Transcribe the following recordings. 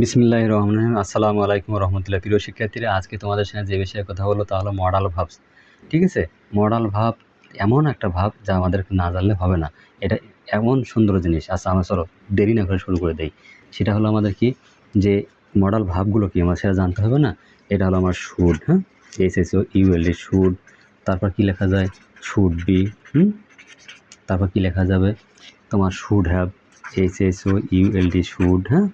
বিসমিল্লাহ রহমান আসসালামু আলাইকুম রহমতুল্লাহ। প্রিয় শিক্ষার্থীরা, আজকে তোমাদের সঙ্গে যে বিষয়ে কথা বলব তা হলো মডাল ভাব ঠিক আছে? মডাল ভাব এমন একটা ভাব যা আমাদেরকে না জানলে হবে না। এটা এমন সুন্দর জিনিস। আচ্ছা আমরা চলো দেরি না করে শুরু করে দেই। সেটা হলো আমাদের কি? যে মডাল ভাবগুলো কি আমার সেটা জানতে হবে না? এটা হলো আমার শুড হ্যাঁ? এস এস ইউএলডি শুড তারপর কি লেখা যায়? Should be hmm? তারপর কি লেখা যাবে? তোমার should have S S U L D should হ্যাঁ?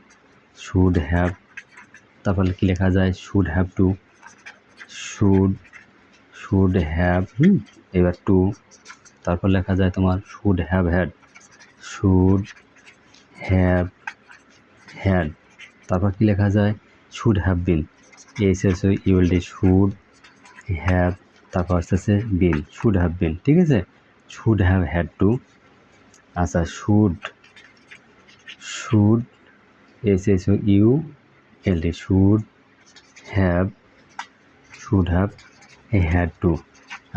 শুড হ্যাভ তারপরে কি লেখা যায়? Should have to should should have এবার টু তারপর লেখা যায় তোমার should have had should have had তারপর কি লেখা যায়? Should have been S S U L D should have তারপর আসতেছে বিন শুড হ্যাভ বিন ঠিক আছে? শুড হ্যাভ হ্যাড টু আচ্ছা should should S S U L D should have should have had to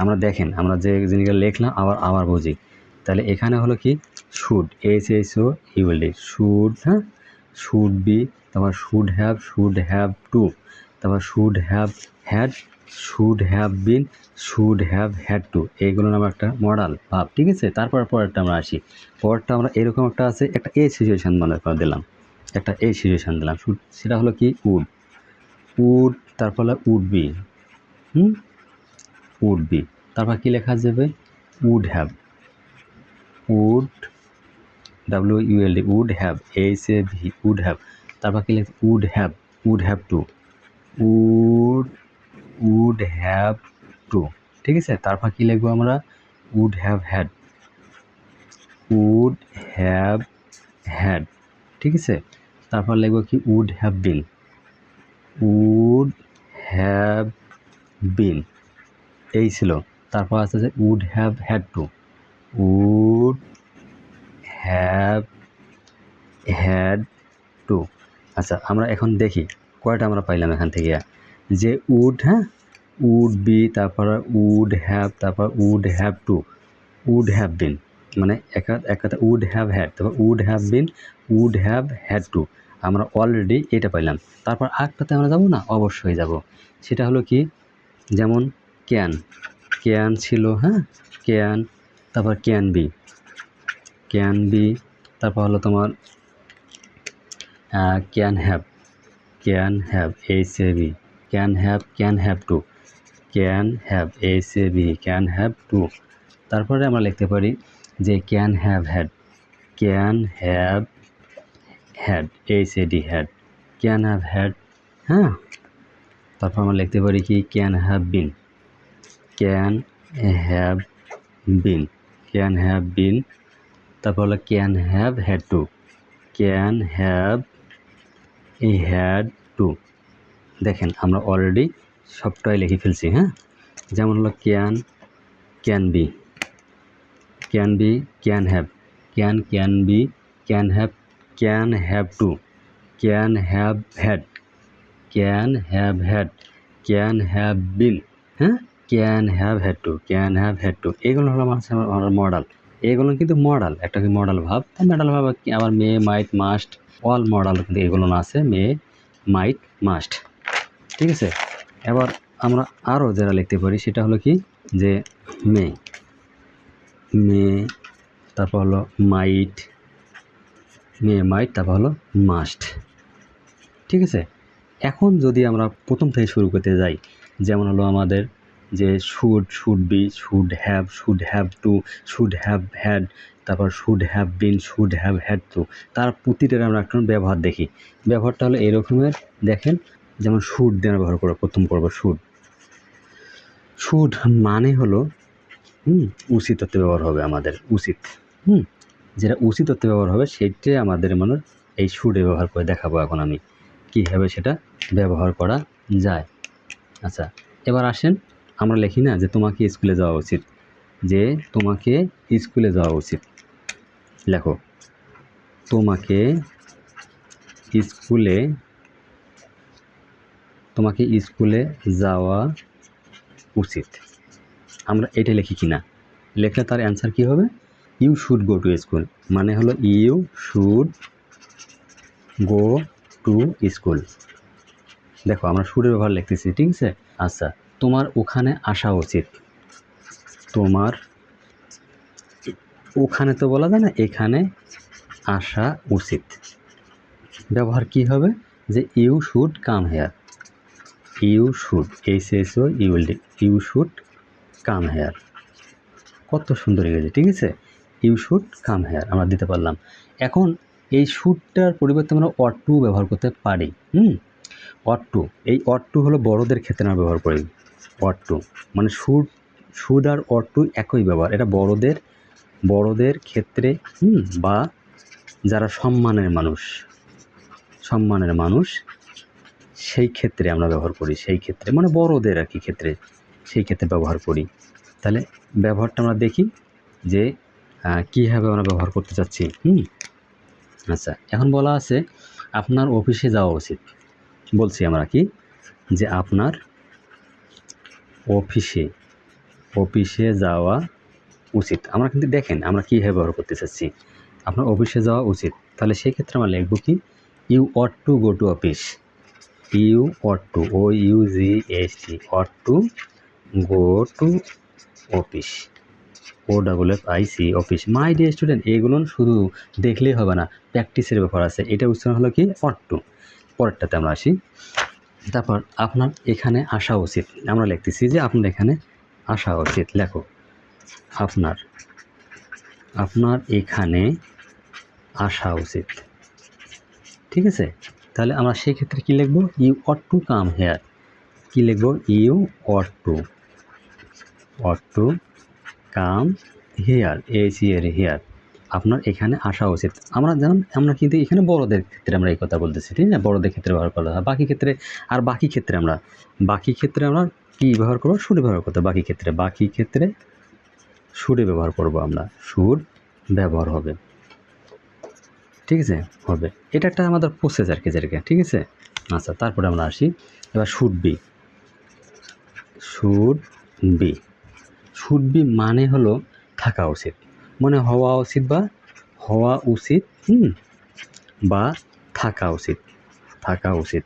আমরা দেখেন, আমরা যে জিনিসটা লিখলাম, আবার আবার বুঝি। তাহলে এখানে হলো কি? Should S S O U L D should হ্যাঁ? শুড বি তারপর should have should have to তারপর should have had should have been should have had to এইগুলো নাম একটা মডাল ভাব, ঠিক আছে? তারপর পরেরটা আমরা আসি। পরেরটা আমরা এরকম একটা আছে, একটা এ সিচুয়েশন মনে করে দিলাম। একটা এই সিচুয়েশান দিলাম। সেটা হলো কি? উড উড তারপর would be hmm? Would be তারপর কী লেখা যাবে? Would have would W U L D would have H A V would have তারপর কী লেখা? Would have would have to would would have to ঠিক আছে? তারপর কী লিখব আমরা? Would have had would have had ঠিক আছে? তারপর লিখব কি would have been would have been এই ছিল। তারপর আসতে আছে would have had to would have had to আচ্ছা আমরা এখন দেখি, কয়টা আমরা পাইলাম এখান থেকে? যে উড হ্যাঁ? উড বি তারপর উড হ্যাভ তারপর would have to would have been মানে একা এক উড হ্যাভ হ্যাড তারপর would have been would have had to আমরা অলরেডি এটা পাইলাম। তারপর আরেকটাতে আমরা যাব না? অবশ্যই যাব। সেটা হলো কি? যেমন ক্যান ক্যান ছিল হ্যাঁ? ক্যান তারপর ক্যান বি ক্যান বি তারপর হলো তোমার can have can have H A B can have can have to can have H A B can have to তারপরে আমরা লিখতে পারি যে can have had can have had H A D had can have had হ্যাঁ? তারপর আমরা লিখতে পারি কি can have been can have been can have been তারপর হলো can have had to can have had to দেখেন আমরা অলরেডি সবটাই লিখে ফেলছি হ্যাঁ? যেমন হলো can can be can be can have can can be can have can have to can have had can have had can have been হ্যাঁ can have had to can have had to এগুলো হলো আমার modal এগুলো কিন্তু modal একটা modal ভাব? Modal ভাব আবার may might must all modal কিন্তু এগুলো আছে। মে মাইট মাস্ট ঠিক আছে? এবার আমরা আরও যারা লিখতে পারি, সেটা হলো কি? যে মে মে তারপর হলো মাইট মে মাইট, তারপর হলো মাস্ট। ঠিক আছে? এখন যদি আমরা প্রথম থেকে শুরু করতে যাই, যেমন হলো আমাদের যে should should be should have should have to should have had তারপর should have been should have had to তার প্রতিটার আমরা একটা ব্যবহার দেখি। ব্যবহারটা হলো এরকমের। দেখেন, যেমন শুড দিয়ে ব্যবহার করব, প্রথম করব শুড শুড মানে হলো হুম উচিত অর্থে ব্যবহার হবে আমাদের উচিত হুম, যেটা উচিত অর্থে ব্যবহার হবে সেটাই আমাদের মনে এই শুডে ব্যবহার করে দেখাবো এখন আমি, কীভাবে সেটা ব্যবহার করা যায়। আচ্ছা এবার আসেন, আমরা লিখি না যে তোমাকে স্কুলে যাওয়া উচিত, যে তোমাকে স্কুলে যাওয়া উচিত। লেখো, তোমাকে স্কুলে তোমাকে স্কুলে যাওয়া উচিত। আমরা এটা লিখি কি না লেখলে তার অ্যান্সার কী হবে? You should go to school মানে হলো you should go to school দেখো, আমরা শুডের ব্যবহার লিখতেছি, ঠিক আছে? আচ্ছা তোমার ওখানে আসা উচিত। তোমার ওখানে তো বলা যায় না, এখানে আসা উচিত। ব্যবহার কি হবে? যে you should come here you should H S O you'll you should come here. কত সুন্দর ইংরেজি ঠিক আছে? ইউ শুড কাম হেয়ার আমরা দিতে পারলাম। এখন এই শুডটার পরিবর্তে আমরা অট টু ব্যবহার করতে পারি, হুম? অট টু এই অট টু হলো বড়দের ক্ষেত্রে আমরা ব্যবহার করি অট টু মানে শুড শুড আর অট টু একই ব্যবহার, এটা বড়দের বড়দের ক্ষেত্রে, হুম? বা যারা সম্মানের মানুষ সম্মানের মানুষ, সেই ক্ষেত্রে আমরা ব্যবহার করি, সেই ক্ষেত্রে। মানে বড়দের আর কি ক্ষেত্রে। সেই ক্ষেত্রে ব্যবহার করি। তাহলে ব্যবহারটা আমরা দেখি যে কীভাবে আমরা ব্যবহার করতে চাচ্ছি। হুম? আচ্ছা এখন বলা আছে আপনার অফিসে যাওয়া উচিত। বলছি আমরা কি? যে আপনার অফিসে অফিসে যাওয়া উচিত। আমরা কিন্তু দেখেন আমরা কীভাবে ব্যবহার করতে চাচ্ছি। আপনার অফিসে যাওয়া উচিত। তাহলে সেই ক্ষেত্রে আমরা লিখব কি? You ought to go to office you ought to O U G S T ought to go to office O double F I C office my dear student এগুলো শুধু দেখলেই হবে না প্র্যাকটিসের ব্যাপার আছে। এটা উচ্চারণ হলো কি? অট টু পরেরটাতে আমরা আসি। তারপর আপনার এখানে আসা উচিত। আমরা লিখতেছি যে আপনার এখানে আসা উচিত। লেখো। আপনার আপনার এখানে আসা উচিত। ঠিক আছে? তাহলে আমরা সেই ক্ষেত্রে কী লিখব? You ought to come here কী লিখব? You ought to to come, here H year here. আপনার এখানে আসা উচিত। আমরা যেমন, আমরা কিন্তু এখানে বড়দের ক্ষেত্রে আমরা এই কথা বলতেছি, ঠিক না? বড়দের ক্ষেত্রে ব্যবহার করা হয়। বাকি ক্ষেত্রে, আর বাকি ক্ষেত্রে আমরা, বাকি ক্ষেত্রে আমরা কী ব্যবহার করব? সুরে ব্যবহার করতে বাকি ক্ষেত্রে। বাকি ক্ষেত্রে সুরে ব্যবহার করব আমরা। সুর ব্যবহার হবে। ঠিক আছে? হবে। এটা একটা আমাদের প্রসেস আর কি যেটাকে, ঠিক আছে? আচ্ছা তারপরে আমরা আসি। এবার should be should be should be মানে হলো থাকা উচিত। মানে হওয়া উচিত বা হওয়া উচিত বা থাকা উচিত থাকা উচিত।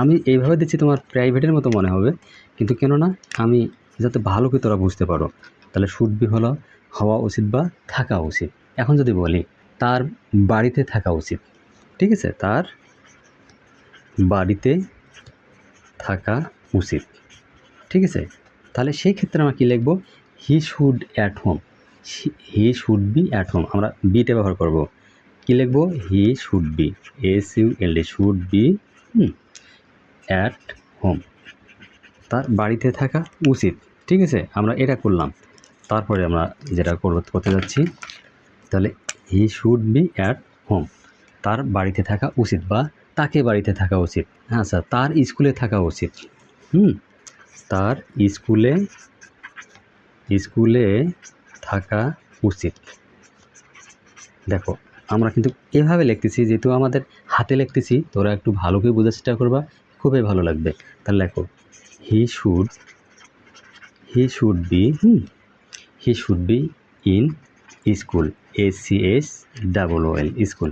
আমি এইভাবে দিচ্ছি তোমার প্রাইভেটের মতো মনে হবে, কিন্তু কেননা আমি যাতে ভালো করে তোরা বুঝতে পারো, তাহলে শুড বি হলো হওয়া উচিত বা থাকা উচিত। এখন যদি বলি, তার বাড়িতে থাকা উচিত, ঠিক আছে? তার বাড়িতে থাকা উচিত, ঠিক আছে? তাহলে সেই ক্ষেত্রে আমরা কী লিখব? He should at home. He should be at home. আমরা বিটা ব্যবহার করব। কী লিখব? He should be. S U L D should be at home. তার বাড়িতে থাকা উচিত। ঠিক আছে? আমরা এটা করলাম। তারপরে আমরা যেটা করব, করতে যাচ্ছি। তাহলে he should be at home. তার বাড়িতে থাকা উচিত বা তাকে বাড়িতে থাকা উচিত। হ্যাঁ স্যার, তার স্কুলে থাকা উচিত। হুম, তার স্কুলে স্কুলে থাকা উচিত। দেখো, আমরা কিন্তু এভাবে লিখতেছি, যেহেতু আমাদের হাতে লিখতেছি, তোরা একটু ভালো করে বোঝার চেষ্টা করবা, খুবই ভালো লাগবে। তাহলে দেখো he should he should be hmm he should be in school S C S double O L school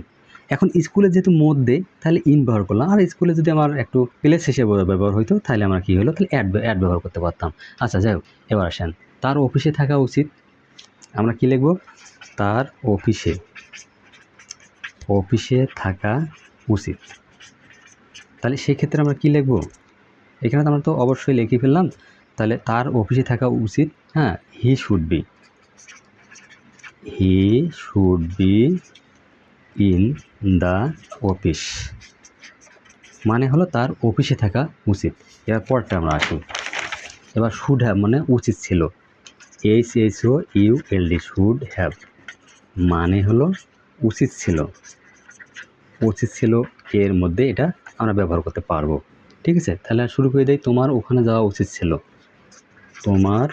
এখন স্কুলে যেহেতু মধ্যে তাহলে ইন ব্যবহার করলাম। আর স্কুলে যদি আমার একটু প্লেস হিসেবে ব্যবহার হইতো, তাহলে আমার কী হলো? তাহলে অ্যাড অ্যাড ব্যবহার করতে পারতাম। আচ্ছা যাই হোক, এবার আসেন। তার অফিসে থাকা উচিত। আমরা কি লিখব? তার অফিসে। অফিসে থাকা উচিত। তাহলে সেক্ষেত্রে আমরা কি লিখব? এখানে তো আমরা তো অবশ্যই লিখে ফেললাম। তাহলে তার অফিসে থাকা উচিত হ্যাঁ he should be he should be in the office মানে হলো তার অফিসে থাকা উচিত। এবার পরটা আমরা আসি। এবার শুড হ্যাভ মানে উচিত ছিল। H H O U L D should have মানে হলো উচিত ছিল। উচিত ছিল এর মধ্যে এটা আমরা ব্যবহার করতে পারব। ঠিক আছে? তাহলে শুরু করে দেয় তোমার ওখানে যাওয়া উচিত ছিল। তোমার,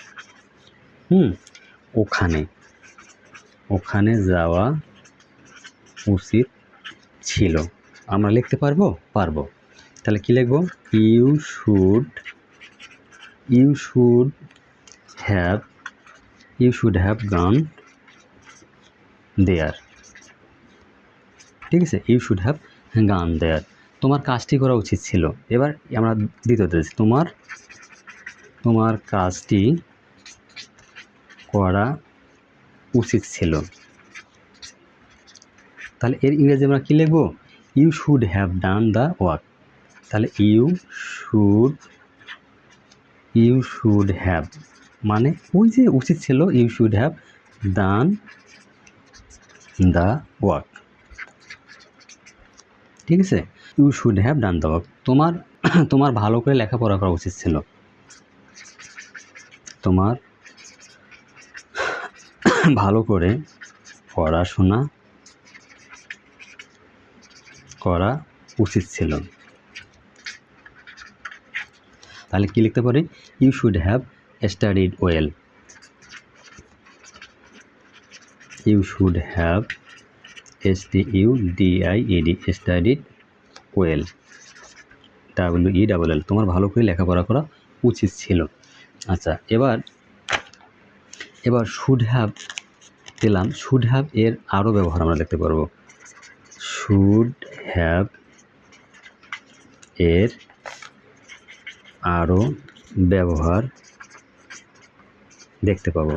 হুম, ওখানে। ওখানে যাওয়া উচিত ছিল। আমরা লিখতে পারব? পারব। তাহলে কি লিখব? You should you should have you should have gone there ঠিক আছে? ইউ শুড হ্যাভ গান দেয়ার তোমার কাজটি করা উচিত ছিল। এবার আমরা দ্বিতীয়ত তোমার তোমার কাজটি করা উচিত ছিল। তাহলে এর ইংরেজি আমরা কী লিখব? You should have done the work তাহলে you should you should have মানে ওই যে উচিত ছিল you should have done the work ঠিক আছে? You should have done the work তোমার তোমার ভালো করে লেখাপড়া করা উচিত ছিল। তোমার, ভালো করে পড়াশোনা করা উচিত ছিল। তাহলে কী লিখতে পারি? You should have studied well you should have S T U D I E D studied well W E double L তোমার ভালো করে লেখাপড়া করা উচিত ছিল। আচ্ছা এবার এবার শুড হ্যাভ পেলাম। শুড হ্যাভ এর আরও ব্যবহার আমরা দেখতে পারব। শুড হ্যাভ এর আরও ব্যবহার দেখতে পাবো।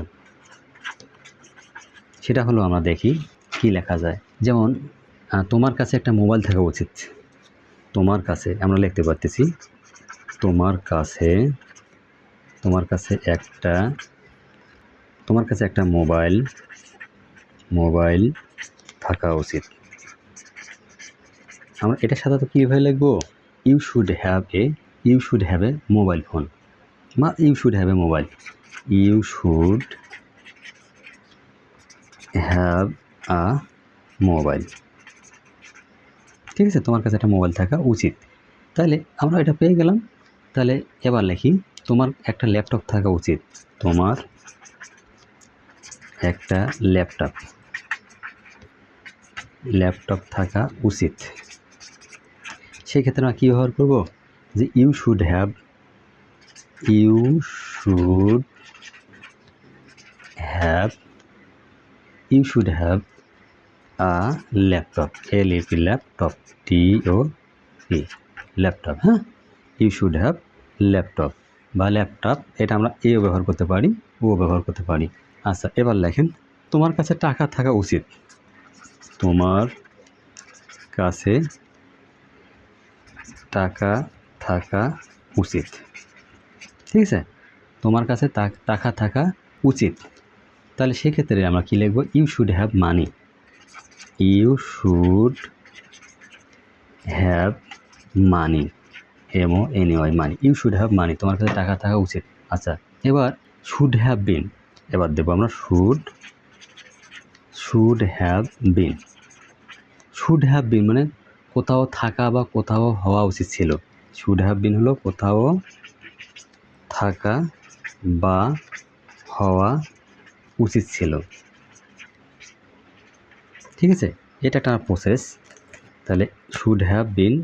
সেটা হলো আমরা দেখি কি লেখা যায়। যেমন তোমার কাছে একটা মোবাইল থাকা উচিত। তোমার কাছে, আমরা লিখতে পারতেছি, তোমার কাছে তোমার কাছে একটা, তোমার কাছে একটা মোবাইল মোবাইল থাকা উচিত। আমরা এটা সাধারণত কীভাবে লিখব? You should have a you should have a mobile phone বা you should have a mobile you should have a mobile ঠিক আছে, তোমার কাছে একটা মোবাইল থাকা উচিত। তাহলে আমরা এটা পেয়ে গেলাম। তাহলে এবার লিখি, তোমার একটা ল্যাপটপ থাকা উচিত। তোমার একটা ল্যাপটপ ল্যাপটপ থাকা উচিত। সেই ক্ষেত্রে আমরা কী ব্যবহার করব? যে you should have you should have you should have a laptop L P laptop T O P laptop হ্যাঁ ইউ শুড হ্যাভ ল্যাপটপ বা ল্যাপটপ এটা আমরা এও ব্যবহার করতে পারি ও ব্যবহার করতে পারি। আচ্ছা এবার লেখেন তোমার কাছে টাকা থাকা উচিত। তোমার কাছে টাকা থাকা উচিত। ঠিক আছে? তোমার কাছে টাকা থাকা উচিত। তাহলে সেক্ষেত্রে আমরা কী লিখব? You should have money you should have money M O N Y money you should have money তোমার কাছে টাকা থাকা উচিত। আচ্ছা এবার শুড হ্যাভ বিন এবার দেবো আমরা should should have been should have been মানে কোথাও থাকা বা কোথাও হওয়া উচিত ছিল। শুড হ্যাভ বিন হলো কোথাও থাকা বা হওয়া উচিত ছিল। ঠিক আছে? এটা একটা প্রসেস তাহলে শুড হ্যাভ বিন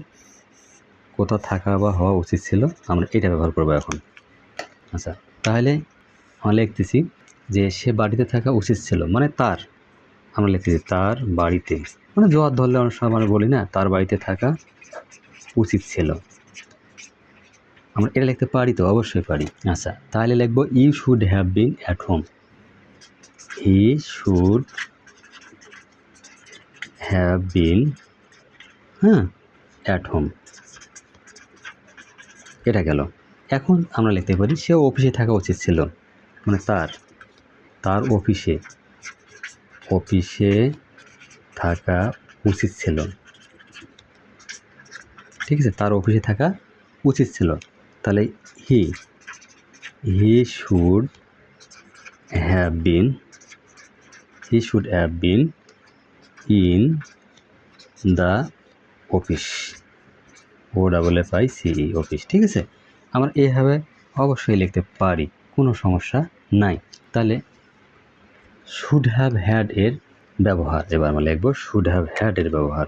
কোথাও থাকা বা হওয়া উচিত ছিল, আমরা এটা ব্যবহার করব এখন। আচ্ছা তাহলে আমরা লিখতেছি যে সে বাড়িতে থাকা উচিত ছিল মানে তার। আমরা লিখতেছি তার বাড়িতে। মানে জোয়ার ধরলে অনেক সময় আমরা বলি না, তার বাড়িতে থাকা উচিত ছিল। আমরা এটা লিখতে পারি তো? অবশ্যই পারি। আচ্ছা তাহলে লিখব you should have been at home he should have been হ্যাঁ অ্যাট হোম এটা গেল। এখন আমরা লিখতে পারি, সে অফিসে থাকা উচিত ছিল। মানে তার তার অফিসে অফিসে থাকা উচিত ছিল। ঠিক আছে, তার অফিসে থাকা উচিত ছিল। তাহলে he he should have been he should have been in the office O double F I C E office ঠিক আছে? আমরা এইভাবে অবশ্যই লিখতে পারি, কোনো সমস্যা নাই। তাহলে শুড হ্যাভ হ্যাড এর ব্যবহার, এবার আমরা লিখব শুড হ্যাভ হ্যাড এর ব্যবহার।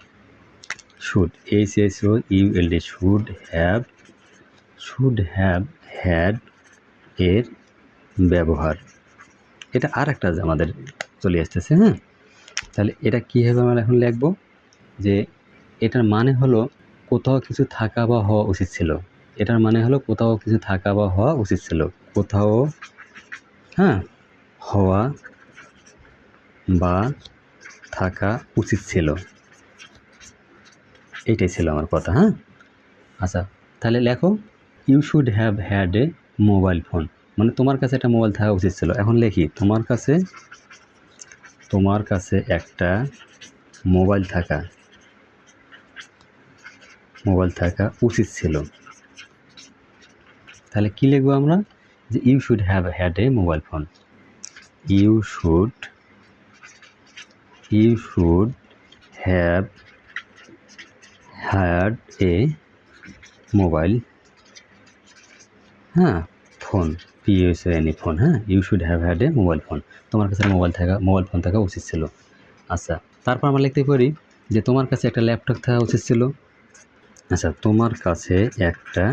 Should H S O U L D should have should have had এর ব্যবহার। এটা আর একটা আমাদের চলে আসতেছে হ্যাঁ? তাহলে এটা কীভাবে আমরা এখন লিখব? যে এটার মানে হলো কোথাও কিছু থাকা বা হওয়া উচিত ছিল। এটার মানে হলো কোথাও কিছু থাকা বা হওয়া উচিত ছিল। কোথাও হ্যাঁ? হওয়া বা থাকা উচিত ছিল। এটাই ছিল আমার কথা হ্যাঁ? আচ্ছা তাহলে লেখো। You should have had a mobile phone মানে তোমার কাছে একটা মোবাইল থাকা উচিত ছিল। এখন লেখি তোমার কাছে তোমার কাছে একটা মোবাইল থাকা মোবাইল থাকা উচিত ছিল। তাহলে কী লিখব আমরা? যে you should have had a mobile phone you should you should have had a mobile হ্যাঁ phone P S N E phone হ্যাঁ you should have had a mobile phone তোমার কাছে মোবাইল থাকা মোবাইল ফোন থাকা উচিত ছিল। আচ্ছা তারপর আমরা লিখতে পারি যে তোমার কাছে একটা ল্যাপটপ থাকা উচিত ছিল। আচ্ছা তোমার কাছে একটা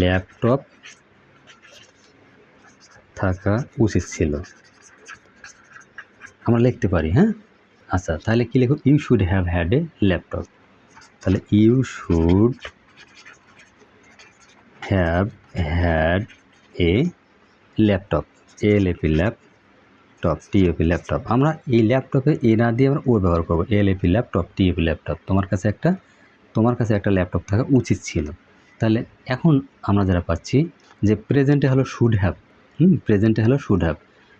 ল্যাপটপ থাকা উচিত ছিল। আমরা লিখতে পারি হ্যাঁ? আচ্ছা তাহলে কী লিখো you should have had a laptop তাহলে you should have had a laptop L A P laptop T A P laptop আমরা এই ল্যাপটপে এ না দিয়ে আমরা ও ব্যবহার করব। L A P laptop T A P laptop তোমার কাছে একটা, তোমার কাছে একটা ল্যাপটপ থাকা উচিত ছিল। তাহলে এখন আমরা যারা পাচ্ছি, যে প্রেজেন্টে হলো শুড হ্যাভ হুম প্রেজেন্টে হলো শুড হ্যাভ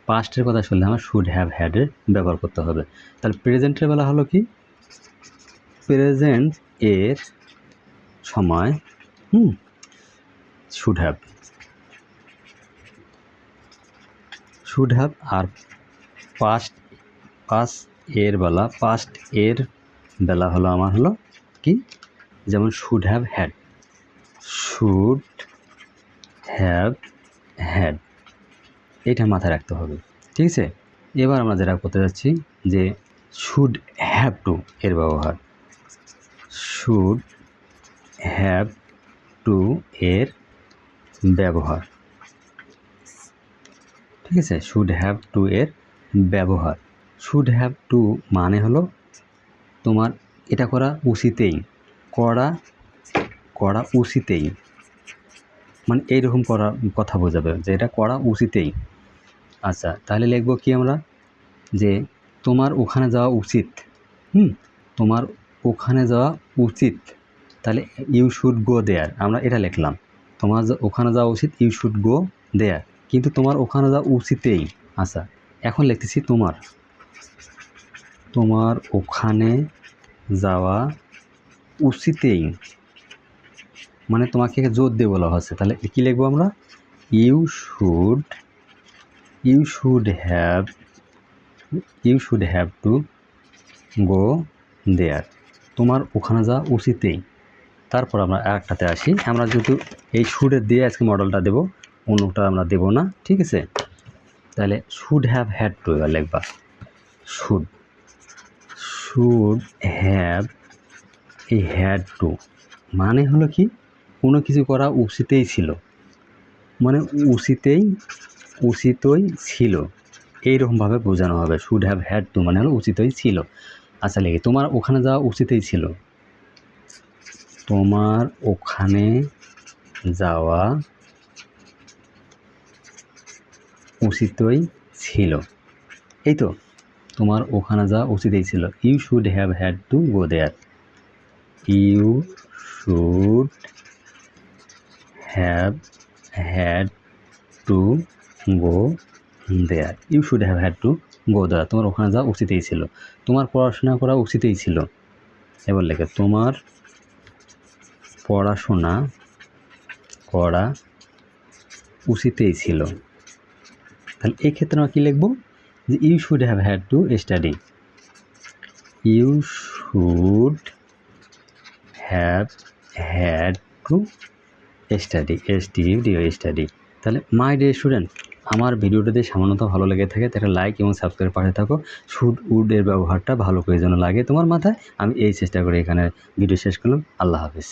পাস্টের কথা শুনলে আমার শুড হ্যাভ হ্যাডের ব্যবহার করতে হবে। তাহলে প্রেজেন্টের বেলা হলো কি? প্রেজেন্ট এর সময়, hmm should have should have আর পাস্ট পাস্ট এর বেলা পাস্ট এর বেলা হলো আমার হলো কি? যেমন should have had should have had এটা মাথায় রাখতে হবে, ঠিক আছে? এবার আমরা যেটা করতে যাচ্ছি যে শুড হ্যাভ টু এর ব্যবহার। শুড হ্যাভ টু এর ব্যবহার। ঠিক আছে? শুড হ্যাভ টু এর ব্যবহার। শুড হ্যাভ টু মানে হলো তোমার এটা করা উচিতেই, করা করা উচিতেই। মানে এইরকম করা কথা বোঝাবে যে এটা করা উচিতেই। আচ্ছা তাহলে লিখব কি আমরা? যে তোমার ওখানে যাওয়া উচিত। হুম? তোমার ওখানে যাওয়া উচিত। তাহলে ইউ শুড গো দেয়ার আমরা এটা লিখলাম। তোমার ওখানে যাওয়া উচিত ইউ শুড গো দেয়ার কিন্তু তোমার ওখানে যাওয়া উচিতেই। আচ্ছা এখন লিখতেছি তোমার। তোমার ওখানে যাওয়া উচিতেই। মানে তোমাকে জোর দিয়ে বলা হচ্ছে তাহলে কী লিখব আমরা? You should you should have you should have to go there তোমার ওখানে যাওয়া উচিতেই। তারপর আমরা একটাতে আসি। আমরা যেহেতু এই শুডের দিয়ে আজকে মডেলটা দেবো, অন্যটা আমরা দেবো না, ঠিক আছে? তাহলে শুড হ্যাভ হ্যাড টু এবার লিখবা। শুড শুড হ্যাভ এই হ্যাড টু মানে হলো কি? কোনো কিছু করা উচিতেই ছিল। মানে উচিতেই, উচিতই ছিল। এইরকমভাবে বোঝানো হবে। শুড হ্যাভ হ্যাড টু মানে হলো উচিতই ছিল। আচ্ছা লেগে তোমার ওখানে যাওয়া উচিতই ছিল। তোমার ওখানে যাওয়া উচিতই ছিল। এই তো, তোমার ওখানে যাওয়া উচিতই ছিল। You should have had to go there you should have had to go there you should have had to go there তোমার ওখানে যাওয়া উচিতই ছিল। তোমার পড়াশোনা করা উচিতই ছিল। এবার লেখে, তোমার পড়াশোনা করা উচিতই ছিল। তাহলে এই ক্ষেত্রে আমরা কী লিখব? যে you should have had to study you should have had to study S T U study তাহলে মাই ডে স্টুডেন্ট আমার ভিডিওটা যদি সামান্যত ভালো লেগে থাকে, তাহলে লাইক এবং সাবস্ক্রাইব পাশে থাকো। শুড উড এর ব্যবহারটা ভালো করে যেন লাগে তোমার মাথায়। আমি এই চেষ্টা করে এখানে ভিডিও শেষ করলাম। আল্লাহ হাফিজ।